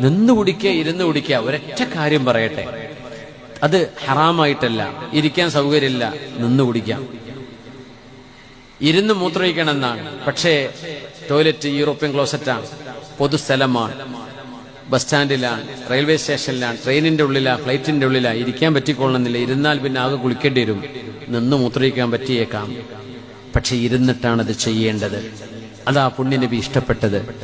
നിന്ന് കുടിക്കുക ഇരുന്ന് കുടിക്കുക ഒരൊറ്റ കാര്യം പറയട്ടെ. അത് ഹറാമായിട്ടല്ല. ഇരിക്കാൻ സൗകര്യമില്ല. നിന്ന് കുടിക്കാം. ഇരുന്ന് മൂത്രയിക്കണം എന്നാണ് പക്ഷേ ടോയ്ലറ്റ് യൂറോപ്യൻ ക്ലോസറ്റാണ്. പൊതുസ്ഥലമാണ്. ബസ് സ്റ്റാൻഡിലാണ് റെയിൽവേ സ്റ്റേഷനിലാണ് ട്രെയിനിന്റെ ഉള്ളിലാണ് ഫ്ലൈറ്റിന്റെ ഉള്ളിലാണ് ഇരിക്കാൻ പറ്റിക്കൊള്ളണമെന്നില്ല ഇരുന്നാൽ പിന്നെ ആകെ കുളിക്കേണ്ടി വരും. നിന്ന് മൂത്രയിക്കാൻ പറ്റിയേക്കാം. പക്ഷെ ഇരുന്നിട്ടാണ് അത് ചെയ്യേണ്ടത്. അതാ പുണ്യനബി ഇഷ്ടപ്പെട്ടത്.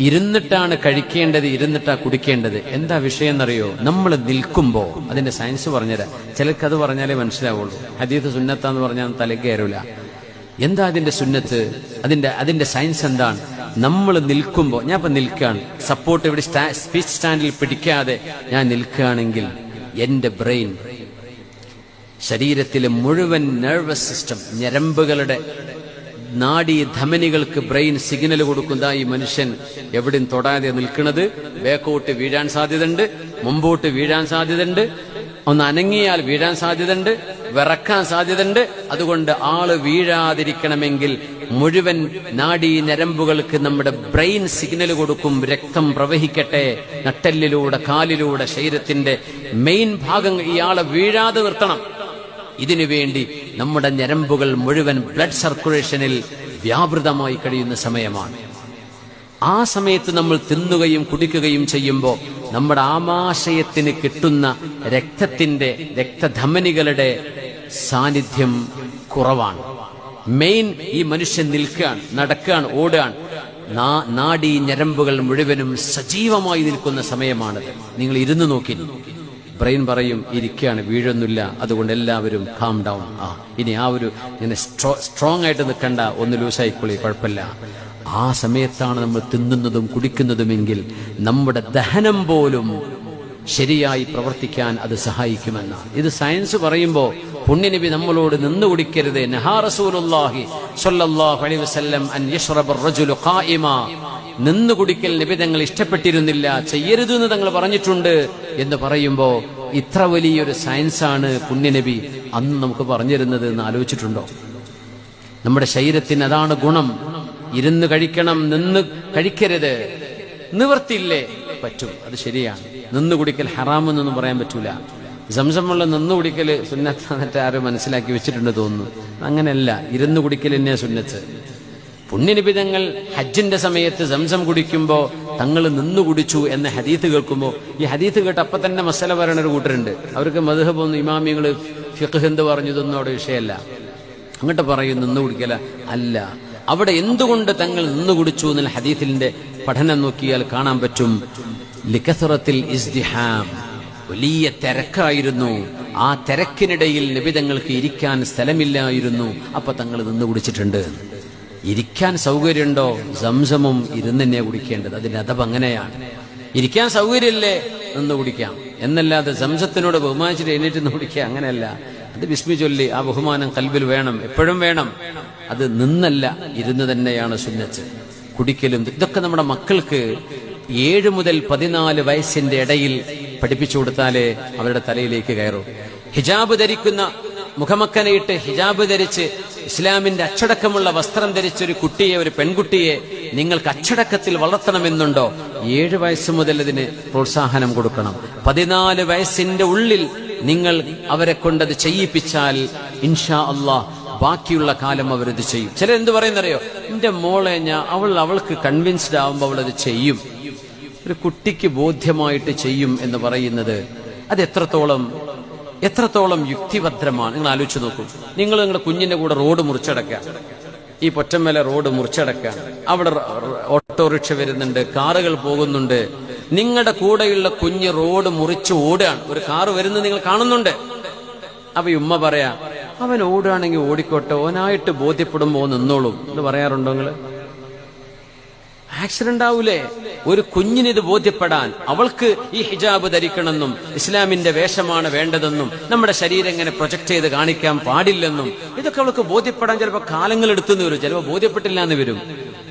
ഇരുന്നിട്ടാണ് കഴിക്കേണ്ടത് ഇരുന്നിട്ടാ കുടിക്കേണ്ടത്. എന്താ വിഷയം എന്നറിയോ നമ്മൾ നിൽക്കുമ്പോ അതിന്റെ സയൻസ് പറഞ്ഞുതരാം. ചിലർക്ക് അത് പറഞ്ഞാലേ മനസ്സിലാവുള്ളൂ. ഹദീത്ത് സുന്നത്താന്ന് പറഞ്ഞാൽ തലയ്ക്ക് കയറില്ല എന്താ അതിന്റെ സുന്നത്ത്? അതിന്റെ അതിന്റെ സയൻസ് എന്താണ്? നമ്മൾ നിൽക്കുമ്പോൾ ഞാൻ ഇപ്പൊ നിൽക്കുകയാണ് സപ്പോർട്ട് ഇവിടെ സ്പീച്ച് സ്റ്റാൻഡിൽ പിടിക്കാതെ ഞാൻ നിൽക്കുകയാണെങ്കിൽ എന്റെ ബ്രെയിൻ ശരീരത്തിലെ മുഴുവൻ നെർവസ് സിസ്റ്റം ഞരമ്പുകളുടെ നാഡീ ധമനികൾക്ക് ബ്രെയിൻ സിഗ്നൽ കൊടുക്കുന്ന ഈ മനുഷ്യൻ എവിടെയും തൊടാതെ നിൽക്കുന്നത്. ബേക്കോട്ട് വീഴാൻ സാധ്യതയുണ്ട് മുമ്പോട്ട് വീഴാൻ സാധ്യതയുണ്ട് ഒന്ന് അനങ്ങിയാൽ വീഴാൻ സാധ്യതയുണ്ട് വിറക്കാൻ സാധ്യതയുണ്ട്. അതുകൊണ്ട് ആൾ വീഴാതിരിക്കണമെങ്കിൽ മുഴുവൻ നാഡീ നരമ്പുകൾക്ക് നമ്മുടെ ബ്രെയിൻ സിഗ്നൽ കൊടുക്കും രക്തം പ്രവഹിക്കട്ടെ. നട്ടെല്ലിലൂടെ കാലിലൂടെ ശരീരത്തിന്റെ മെയിൻ ഭാഗം ഇയാളെ വീഴാതെ നിർത്തണം. ഇതിനു വേണ്ടി നമ്മുടെ ഞരമ്പുകൾ മുഴുവൻ ബ്ലഡ് സർക്കുലേഷനിൽ വ്യാപൃതമായി കഴിയുന്ന സമയമാണ്. ആ സമയത്ത് നമ്മൾ തിന്നുകയും കുടിക്കുകയും ചെയ്യുമ്പോൾ നമ്മുടെ ആമാശയത്തിന് കിട്ടുന്ന രക്തത്തിന്റെ രക്തധമനികളുടെ സാന്നിധ്യം കുറവാണ്. മെയിൻ ഈ മനുഷ്യൻ നിൽക്കുകയാണ് നടക്കുകയാണ് ഓടുകയാണ്. നാടി ഞരമ്പുകൾ മുഴുവനും സജീവമായി നിൽക്കുന്ന സമയമാണത്. നിങ്ങൾ ഇരുന്ന് നോക്കി. ബ്രെയിൻ പറയും ഇരിക്കുകയാണ് വീഴൊന്നുമില്ല. അതുകൊണ്ട് എല്ലാവരും കാം ഡൗൺ ആ ഇനി ആ ഒരു ഇങ്ങനെ സ്ട്രോങ് ആയിട്ട് നിൽക്കണ്ട ഒന്ന് ലൂസായിക്കൊള്ളി കുഴപ്പമില്ല. ആ സമയത്താണ് നമ്മൾ തിന്നുന്നതും കുടിക്കുന്നതുമെങ്കിൽ നമ്മുടെ ദഹനം പോലും ശരിയായി പ്രവർത്തിക്കാൻ അത് സഹായിക്കുമെന്നാണ് ഇത് സയൻസ് പറയുമ്പോൾ പുണ്യനബി നമ്മളോട് നിന്ന് കുടിക്കരുത്. റസൂലുള്ളാഹി സ്വല്ലല്ലാഹു അലൈഹി വസല്ലം അൻ യശ്റബ റജുലു ഖായിമാ നിന്ന് കുടിക്കൽ നബി തങ്ങൾ ഇഷ്ടപ്പെട്ടിരുന്നില്ല ചെയ്യരുത് എന്ന് തങ്ങൾ പറഞ്ഞിട്ടുണ്ട് എന്ന് പറയുമ്പോ ഇത്ര വലിയൊരു സയൻസാണ് പുണ്യനബി അന്ന് നമുക്ക് പറഞ്ഞിരുന്നത് എന്ന് ആലോചിച്ചിട്ടുണ്ടോ? നമ്മുടെ ശരീരത്തിന് അതാണ് ഗുണം. ഇരുന്ന് കഴിക്കണം നിന്ന് കഴിക്കരുത്. നിവർത്തിയില്ലേ? പറ്റും. അത് ശരിയാണ്. നിന്ന് കുടിക്കൽ ഹറാമെന്നൊന്നും പറയാൻ പറ്റൂല. സംസം വെള്ളം നിന്ന് കുടിക്കൽ സുന്നത്താന്നിട്ട് ആരും മനസ്സിലാക്കി വെച്ചിട്ടുണ്ട് തോന്നുന്നു. അങ്ങനെയല്ല. ഇരുന്ന് കുടിക്കൽ എന്നെ സുന്നത്ത്. പുണ്യനിബിതങ്ങൾ ഹജ്ജിന്റെ സമയത്ത് സംസം കുടിക്കുമ്പോ തങ്ങൾ നിന്നു കുടിച്ചു എന്ന ഹദീത്ത് കേൾക്കുമ്പോ ഈ ഹദീത്ത് കേട്ട് അപ്പൊ തന്നെ മസല പറയണ ഒരു കൂട്ടരുണ്ട്. അവർക്ക് മധുഹബൊന്നും ഇമാമിയങ്ങൾ ഫിഖ് എന്ത് പറഞ്ഞതൊന്നും അവിടെ വിഷയമല്ല അങ്ങോട്ട് പറയും നിന്ന് കുടിക്കല. അല്ല. അവിടെ എന്തുകൊണ്ട് തങ്ങൾ നിന്ന് കുടിച്ചു എന്ന ഹദീത്തിന്റെ പഠനം നോക്കിയാൽ കാണാൻ പറ്റും. ലിഖസുറത്തിൽ ഇസ്ദിഹാം വലിയ തിരക്കായിരുന്നു. ആ തിരക്കിനിടയിൽ നിബിതങ്ങൾക്ക് ഇരിക്കാൻ സ്ഥലമില്ലായിരുന്നു. അപ്പൊ തങ്ങൾ നിന്ന് കുടിച്ചിട്ടുണ്ട്. ഇരിക്കാൻ സൗകര്യമുണ്ടോ? സംസമും ഇരുന്ന് തന്നെ കുടിക്കേണ്ടത്. അതിന്റെ അതപ് അങ്ങനെയാണ്. ഇരിക്കാൻ സൗകര്യമില്ലേ? നിന്ന് കുടിക്കാം. എന്നല്ലാതെ സംസത്തിനോട് ബഹുമാനിച്ചിട്ട് എഴുന്നേറ്റ് നിന്ന് കുടിക്കുക അങ്ങനെയല്ല. അത് വിസ്മി ചൊല്ലി ആ ബഹുമാനം കൽബിൽ വേണം. എപ്പോഴും വേണം. അത് നിന്നല്ല ഇരുന്ന് തന്നെയാണ് സുന്നത്ത്. കുടിക്കലും ഇതൊക്കെ നമ്മുടെ മക്കൾക്ക് ഏഴ് മുതൽ പതിനാല് വയസ്സിന്റെ ഇടയിൽ പഠിപ്പിച്ചു കൊടുത്താലേ അവരുടെ തലയിലേക്ക് കയറും. ഹിജാബ് ധരിക്കുന്ന മുഖമക്കനയിട്ട് ഹിജാബ് ധരിച്ച് ഇസ്ലാമിന്റെ അച്ചടക്കമുള്ള വസ്ത്രം ധരിച്ച ഒരു കുട്ടിയെ ഒരു പെൺകുട്ടിയെ നിങ്ങൾക്ക് അച്ചടക്കത്തിൽ വളർത്തണമെന്നുണ്ടോ? ഏഴ് വയസ്സ് മുതൽ ഇതിന് പ്രോത്സാഹനം കൊടുക്കണം. പതിനാല് വയസ്സിന്റെ ഉള്ളിൽ നിങ്ങൾ അവരെ കൊണ്ടത് ചെയ്യിപ്പിച്ചാൽ ഇൻഷാ അള്ളാഹ് ബാക്കിയുള്ള കാലം അവരത് ചെയ്യും. ചിലരെന്ത് പറയുന്നറിയോ? എന്റെ മോളെ ഞാൻ അവൾ അവൾക്ക് കൺവിൻസ്ഡ് ആവുമ്പോൾ അവൾ അത് ചെയ്യും. ഒരു കുട്ടിക്ക് ബോധ്യമായിട്ട് ചെയ്യും എന്ന് പറയുന്നത് അത് എത്രത്തോളം എത്രത്തോളം യുക്തിഭദ്രമാണ്? നിങ്ങൾ ആലോചിച്ച് നോക്കൂ. നിങ്ങൾ നിങ്ങളുടെ കുഞ്ഞിന്റെ കൂടെ റോഡ് മുറിച്ചടക്കുക. ഈ പൊറ്റമ്മല റോഡ് മുറിച്ചടക്കുക. അവിടെ ഓട്ടോറിക്ഷ വരുന്നുണ്ട് കാറുകൾ പോകുന്നുണ്ട്. നിങ്ങളുടെ കൂടെയുള്ള കുഞ്ഞ് റോഡ് മുറിച്ച് ഓടുകയാണ്. ഒരു കാറ് വരുന്നത് നിങ്ങൾ കാണുന്നുണ്ട്. അപ്പൊ ഉമ്മ പറയാ അവൻ ഓടുകയാണെങ്കിൽ ഓടിക്കോട്ടെ ഓനായിട്ട് ബോധ്യപ്പെടുമ്പോ നിന്നോളും. എന്ന് പറയാറുണ്ടോ നിങ്ങൾ ആക്സിഡന്റ് ആവൂലേ? ഒരു കുഞ്ഞിന് ഇത് ബോധ്യപ്പെടാൻ അവൾക്ക് ഈ ഹിജാബ് ധരിക്കണമെന്നും ഇസ്ലാമിന്റെ വേഷമാണ് വേണ്ടതെന്നും നമ്മുടെ ശരീരം എങ്ങനെ പ്രൊജക്ട് ചെയ്ത് കാണിക്കാൻ പാടില്ലെന്നും ഇതൊക്കെ അവൾക്ക് ബോധ്യപ്പെടാൻ ചിലപ്പോൾ കാലങ്ങൾ എടുത്തുനിന്ന് വരും. ചിലപ്പോൾ ബോധ്യപ്പെട്ടില്ല എന്ന് വരും.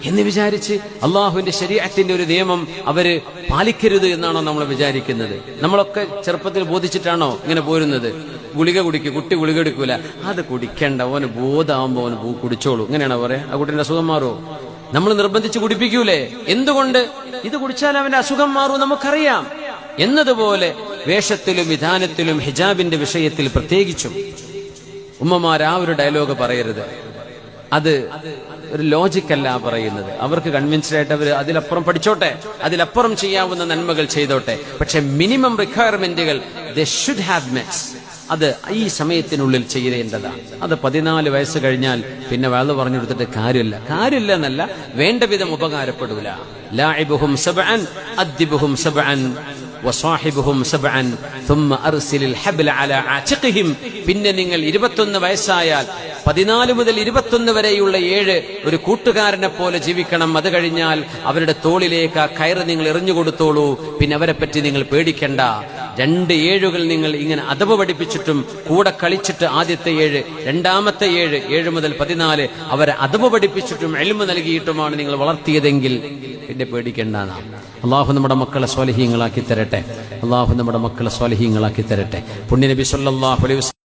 എന്ന് വിചാരിച്ച് അള്ളാഹുവിന്റെ ശരീരത്തിന്റെ ഒരു നിയമം അവർ പാലിക്കരുത് എന്നാണോ നമ്മൾ വിചാരിക്കുന്നത്? നമ്മളൊക്കെ ചെറുപ്പത്തിൽ ബോധിച്ചിട്ടാണോ ഇങ്ങനെ പോരുന്നത്? ഗുളിക കുടിക്കും കുട്ടി ഗുളിക എടുക്കൂല. അത് കുടിക്കേണ്ട ഓന് ബോധാവുമ്പോ ഓന് കുടിച്ചോളൂ. ഇങ്ങനെയാണോ പറയാ? ആ കുട്ടിന്റെ അസുഖം മാറുമോ നമ്മൾ നിർബന്ധിച്ച് കുടിപ്പിക്കൂലേ? എന്തുകൊണ്ട്? ഇത് കുടിച്ചാൽ അവന്റെ അസുഖം മാറും നമുക്കറിയാം. എന്നതുപോലെ വേഷത്തിലും വിധാനത്തിലും ഹിജാബിന്റെ വിഷയത്തിൽ പ്രത്യേകിച്ചും ഉമ്മമാർ ആ ഒരു ഡയലോഗ് പറയരുത്. അത് ഒരു ലോജിക്കല്ല പറയുന്നത്. അവർക്ക് കൺവിൻസ്ഡ് ആയിട്ട് അവർ അതിലപ്പുറം പഠിച്ചോട്ടെ അതിലപ്പുറം ചെയ്യാവുന്ന നന്മകൾ ചെയ്തോട്ടെ. പക്ഷെ മിനിമം റിക്വയർമെന്റുകൾ ദ ഷുഡ് ഹാവ് മെറ്റ്സ് അത് ഈ സമയത്തിനുള്ളിൽ ചെയ്യേണ്ടതാണ് അത് പതിനാല് വയസ്സ് കഴിഞ്ഞാൽ പിന്നെ വേള പറഞ്ഞു കൊടുത്തിട്ട് കാര്യമില്ല കാര്യമില്ല എന്നല്ല വേണ്ട വിധം ഉപകാരപ്പെടൂല ലാഇബുഹും സബ്അൻ അദ്ദിബുഹും സബ്അൻ വസാഹിബുഹും സബ്അൻ ثم അർസിൽ الحبل على عاتقهم പിന്നെ നിങ്ങൾ 21 വയസ്സായാൽ പതിനാല് മുതൽ ഇരുപത്തൊന്ന് വരെയുള്ള ഏഴ് ഒരു കൂട്ടുകാരനെ പോലെ ജീവിക്കണം. അത് കഴിഞ്ഞാൽ അവരുടെ തോളിലേക്ക് ആ കയറ് നിങ്ങൾ എറിഞ്ഞുകൊടുത്തോളൂ പിന്നെ അവരെ പറ്റി നിങ്ങൾ പേടിക്കണ്ട. രണ്ട് ഏഴുകൾ നിങ്ങൾ ഇങ്ങനെ അതവ് പഠിപ്പിച്ചിട്ടും കൂടെ കളിച്ചിട്ട് ആദ്യത്തെ ഏഴ് രണ്ടാമത്തെ ഏഴ് ഏഴ് മുതൽ പതിനാല് അവരെ അതവ് പഠിപ്പിച്ചിട്ടും എളിമ നൽകിയിട്ടുമാണ് നിങ്ങൾ വളർത്തിയതെങ്കിൽ പിന്നെ പേടിക്കേണ്ട അള്ളാഹു നമ്മുടെ മക്കളെ സ്വാലഹീങ്ങളാക്കി തരട്ടെ. അള്ളാഹു നമ്മുടെ മക്കളെ സ്വാലഹീങ്ങളാക്കി തരട്ടെ. പുണ്യനബി സല്ലാഹു അലൈഹി